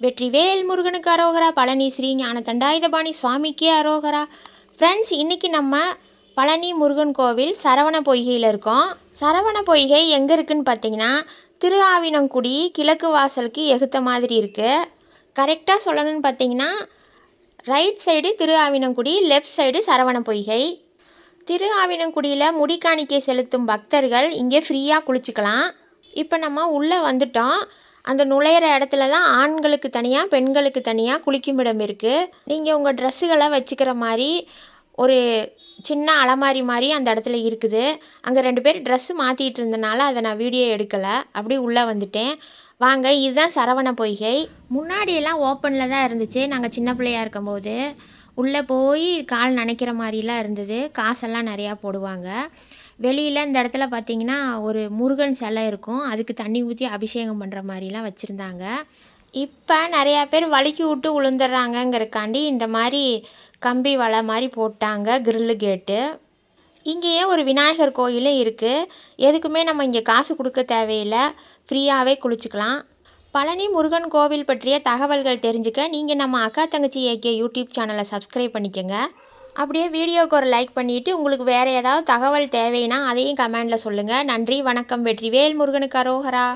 வெற்றிவேல் முருகனுக்கு அரோகரா பழனி ஸ்ரீ ஞான தண்டாயுதபாணி சுவாமிக்கே அரோகரா. ஃப்ரெண்ட்ஸ் இன்றைக்கி நம்ம பழனி முருகன் கோவில் சரவண பொய்கையில் இருக்கோம். சரவண பொய்கை எங்கே இருக்குதுன்னு பார்த்தீங்கன்னா திரு ஆவினங்குடி கிழக்கு வாசலுக்கு எகுத்த மாதிரி இருக்குது கரெக்டாக சொல்லணும்னு பார்த்தீங்கன்னா right side Thiru Avinankudi left side Saravana Poigai. Thiru ஆவினங்குடியில் முடிக்காணிக்கை செலுத்தும் பக்தர்கள் இங்கே ஃப்ரீயாக குளிச்சுக்கலாம். இப்போ நம்ம உள்ளே வந்துட்டோம். அந்த நுழையிற இடத்துல தான் ஆண்களுக்கு தனியாக பெண்களுக்கு தனியாக குளிக்கும் இடம் இருக்குது நீங்கள் உங்கள் ட்ரெஸ்ஸுகளை வச்சுக்கிற மாதிரி ஒரு சின்ன அலமாரி மாதிரி அந்த இடத்துல இருக்குது. அங்கே ரெண்டு பேர் ட்ரெஸ்ஸு மாற்றிட்டு இருந்தனால அதை நான் வீடியோ எடுக்கலை. அப்படி உள்ளே வந்துட்டேன். வாங்க இதுதான் சரவண பொய்கை. முன்னாடியெல்லாம் ஓப்பனில் தான் இருந்துச்சு. நாங்கள் சின்ன பிள்ளையா இருக்கும்போது. உள்ளே போய் கால் நனைக்கிற மாதிரிலாம் இருந்தது. காசெல்லாம் நிறையா போடுவாங்க. வெளியில் இந்த இடத்துல பார்த்தீங்கன்னா ஒரு முருகன் சிலை இருக்கும். அதுக்கு தண்ணி ஊற்றி அபிஷேகம் பண்ணுற மாதிரிலாம் வச்சுருந்தாங்க. இப்போ நிறையா பேர் வழுக்கி விட்டு விழுந்துடுறாங்கங்கிறக்காண்டி இந்த மாதிரி கம்பி வலை மாதிரி போட்டாங்க கிரில்லு கேட்டு. இங்கேயே ஒரு விநாயகர் கோயிலும் இருக்குது எதுக்குமே நம்ம இங்கே காசு கொடுக்க தேவையில்லை. ஃப்ரீயாகவே குளிச்சுக்கலாம். பழனி முருகன் கோவில் பற்றிய தகவல்கள் தெரிஞ்சுக்க நீங்கள் நம்ம அக்கா தங்கச்சி ஏகே யூடியூப் சேனலை சப்ஸ்கிரைப் பண்ணிக்கோங்க. அப்படியே வீடியோவுக்கு ஒரு லைக் பண்ணிவிட்டு உங்களுக்கு வேறு ஏதாவது தகவல் தேவைன்னா அதையும் கமெண்டில் சொல்லுங்கள் நன்றி வணக்கம் வெற்றி. வேல் முருகனுக்கு அரோகரா.